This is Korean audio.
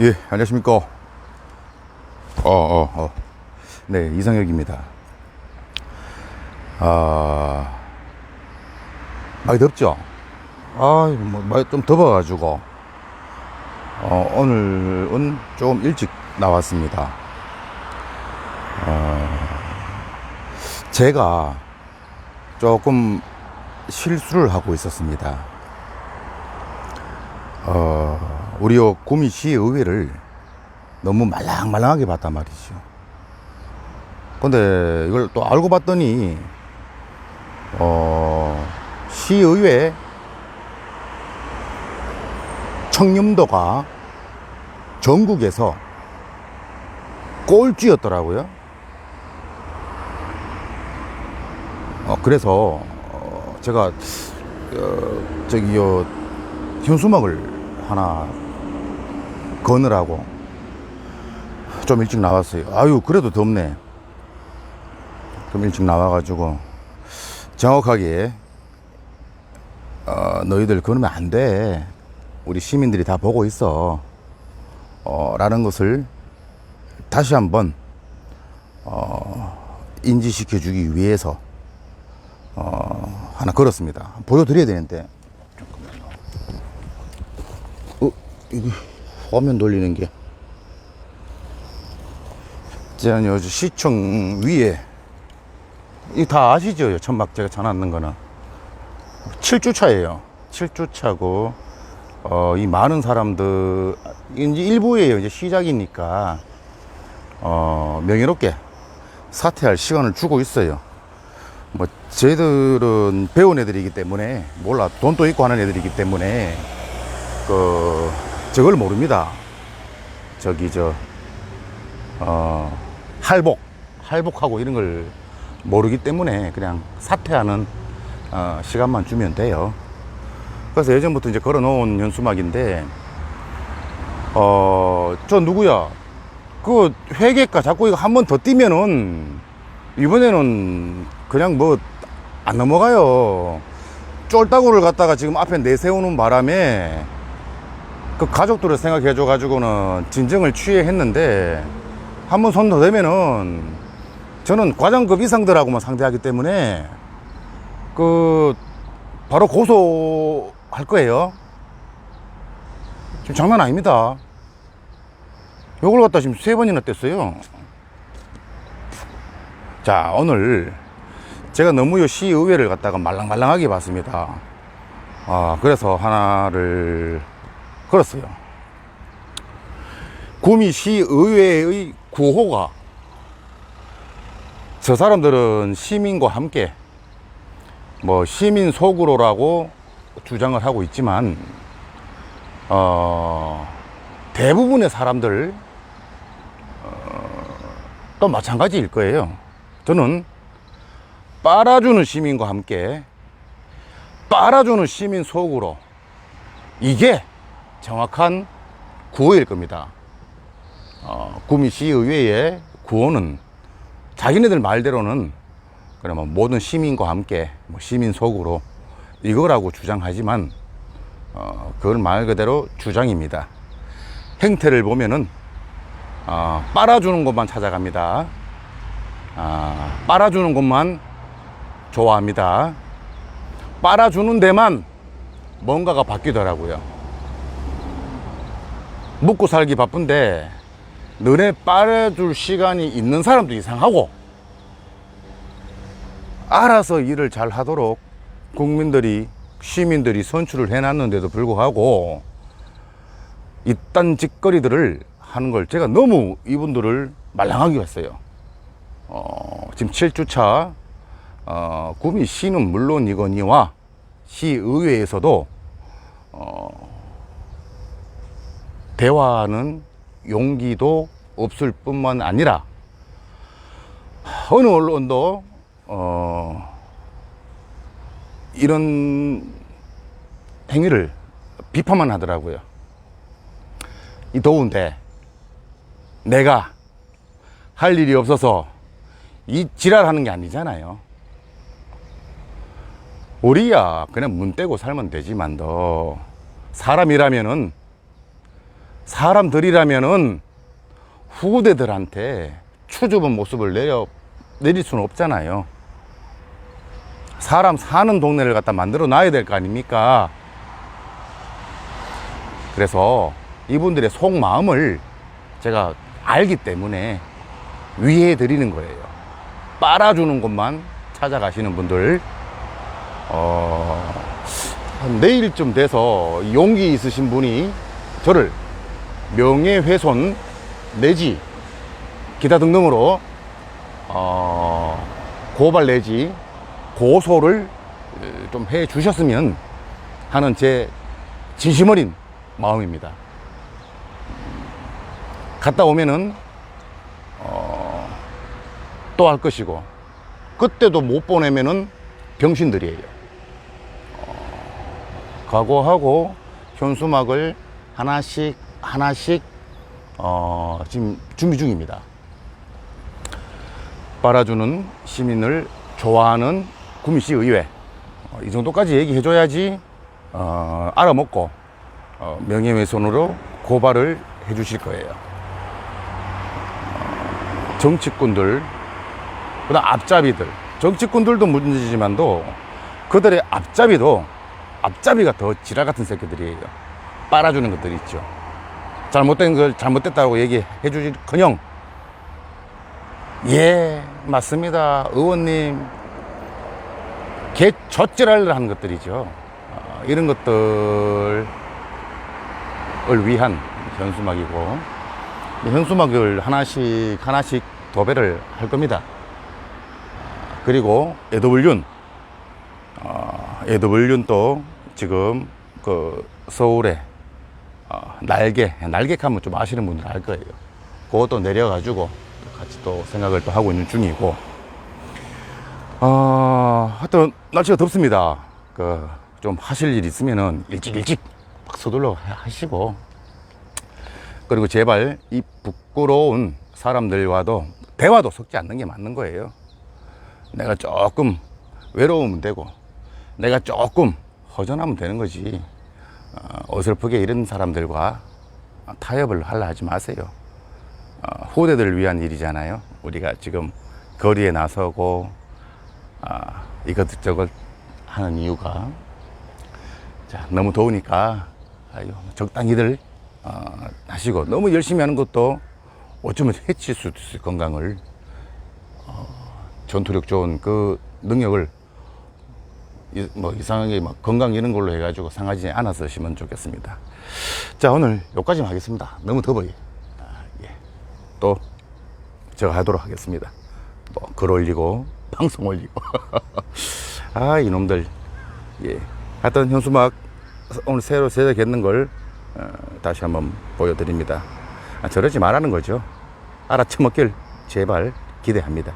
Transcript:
예, 안녕하십니까. 어, 어, 어. 네, 이상혁입니다. 아, 많이 덥죠? 아, 뭐, 많이 좀 더워가지고, 어, 오늘은 좀 일찍 나왔습니다. 어, 제가 조금 실수를 하고 있었습니다. 어, 우리 요 구미시 의회를 너무 말랑말랑하게 봤단 말이죠. 근데 이걸 또 알고 봤더니, 어, 시의회 청렴도가 전국에서 꼴찌였더라고요. 어, 그래서, 어, 제가, 어, 저기, 요, 현수막을 하나 거느라고 좀 일찍 나왔어요. 아유, 그래도 덥네. 좀 일찍 나와가지고 정확하게 어, 너희들 그러면 안 돼. 우리 시민들이 다 보고 있어. 어, 라는 것을 다시 한번 어, 인지시켜 주기 위해서 어, 하나 걸었습니다. 보여드려야 되는데 어, 이거 화면 돌리는 게. 제가 요 시청 위에 이다 아시죠? 요 천막 제가 전화하는 거는 7주차예요. 7주차고 어, 이 많은 사람들 이제 일부예요. 이제 시작이니까 어, 명예롭게 사퇴할 시간을 주고 있어요. 뭐 저희들은 배운 애들이기 때문에 몰라 돈도 있고 하는 애들이기 때문에 그 저걸 모릅니다. 저기 저 어, 할복 할복하고 이런 걸 모르기 때문에 그냥 사퇴하는 어, 시간만 주면 돼요. 그래서 예전부터 이제 걸어놓은 현수막인데 어 저 누구야 그 회계가 자꾸 이거 한 번 더 뛰면은 이번에는 그냥 뭐 안 넘어가요. 쫄따구를 갖다가 지금 앞에 내세우는 바람에 그 가족들을 생각해 줘 가지고는 진정을 취했는데 한 번 손 더 대면은 저는 과장급 이상들하고만 상대하기 때문에 그 바로 고소할 거예요. 지금 장난 아닙니다. 요걸 갖다 지금 세 번이나 뗐어요. 자, 오늘 제가 너무 요 시의회를 갖다가 말랑말랑하게 봤습니다. 아, 그래서 하나를 걸었어요. 구미시의회의 구호가 저 사람들은 시민과 함께 뭐 시민 속으로라고 주장을 하고 있지만 어, 대부분의 사람들 어, 또 마찬가지일 거예요. 저는 빨아주는 시민과 함께 빨아주는 시민 속으로 이게 정확한 구호일 겁니다. 어, 구미시의회의 구호는 자기네들 말대로는 그러면 모든 시민과 함께 뭐 시민 속으로 이거라고 주장하지만 어, 그건 말 그대로 주장입니다. 행태를 보면은 어, 빨아주는 것만 찾아갑니다. 아, 빨아주는 것만 좋아합니다. 빨아주는 데만 뭔가가 바뀌더라고요. 먹고 살기 바쁜데 너네 빨아줄 시간이 있는 사람도 이상하고 알아서 일을 잘 하도록 국민들이 시민들이 선출을 해놨는데도 불구하고 이딴 짓거리들을 하는 걸 제가 너무 이분들을 말랑하게 했어요. 어, 지금 7주차 어, 구미 시는 물론이거니와 시의회에서도 어, 대화하는 용기도 없을 뿐만 아니라 어느 언론도 어, 이런 행위를 비판만 하더라고요. 이 더운데 내가 할 일이 없어서 이 지랄하는 게 아니잖아요. 우리야 그냥 문 떼고 살면 되지만 더 사람이라면은 사람들이라면은 후대들한테 추접은 모습을 내려 내릴 수는 없잖아요. 사람 사는 동네를 갖다 만들어 놔야 될 거 아닙니까? 그래서 이분들의 속마음을 제가 알기 때문에 위해 드리는 거예요. 빨아주는 곳만 찾아가시는 분들, 어, 한 내일쯤 돼서 용기 있으신 분이 저를 명예훼손 내지 기타 등등으로 어, 고발 내지 고소를 좀 해 주셨으면 하는 제 진심 어린 마음입니다. 갔다 오면은 어, 또 할 것이고 그때도 못 보내면은 병신들이에요. 어, 각오하고 현수막을 하나씩 하나씩 어, 지금 준비 중입니다. 빨아주는 시민을 좋아하는 구미시 의회 어, 이 정도까지 얘기해 줘야지 어, 알아먹고 어, 명예훼손으로 고발을 해 주실 거예요. 어, 정치꾼들, 그다음 앞잡이들, 정치꾼들도 문제지만도 그들의 앞잡이도 앞잡이가 더 지랄 같은 새끼들이에요. 빨아주는 것들이 있죠. 잘못된 걸 잘못됐다고 얘기해 주지커녕. 예 맞습니다. 의원님 개 젖질을 하는 것들이죠. 어, 이런 것들을 위한 현수막이고 이 현수막을 하나씩 하나씩 도배를 할 겁니다. 그리고 에드블륜 어, 에드블륜도 지금 그 서울에 어, 날개, 날개 하면 좀 아시는 분들 알 거예요. 그것도 내려가지고 같이 또 생각을 또 하고 있는 중이고, 어, 하여튼 날씨가 덥습니다. 그, 좀 하실 일 있으면은 일찍 일찍 막 서둘러 하시고, 그리고 제발 이 부끄러운 사람들과도 대화도 섞지 않는 게 맞는 거예요. 내가 조금 외로우면 되고, 내가 조금 허전하면 되는 거지. 어, 어설프게 이런 사람들과 타협을 하려 하지 마세요. 어, 후대들을 위한 일이잖아요. 우리가 지금 거리에 나서고 아, 이것저것 하는 이유가 자, 너무 더우니까 아유, 적당히들 어, 하시고 너무 열심히 하는 것도 어쩌면 해칠 수도 있어요. 건강을 어, 전투력 좋은 그 능력을 이- 뭐 이상하게 막 건강 이런 걸로 해가지고 상하지 않아서 시면 좋겠습니다. 자 오늘 여기까지만 하겠습니다. 너무 더워요. 아, 예. 또 제가 하도록 하겠습니다. 뭐 글 올리고 방송 올리고 아 이놈들 예. 하여튼 현수막 오늘 새로 제작했는 걸 어, 다시 한번 보여드립니다. 아, 저러지 말라는 거죠. 알아쳐먹길 제발 기대합니다.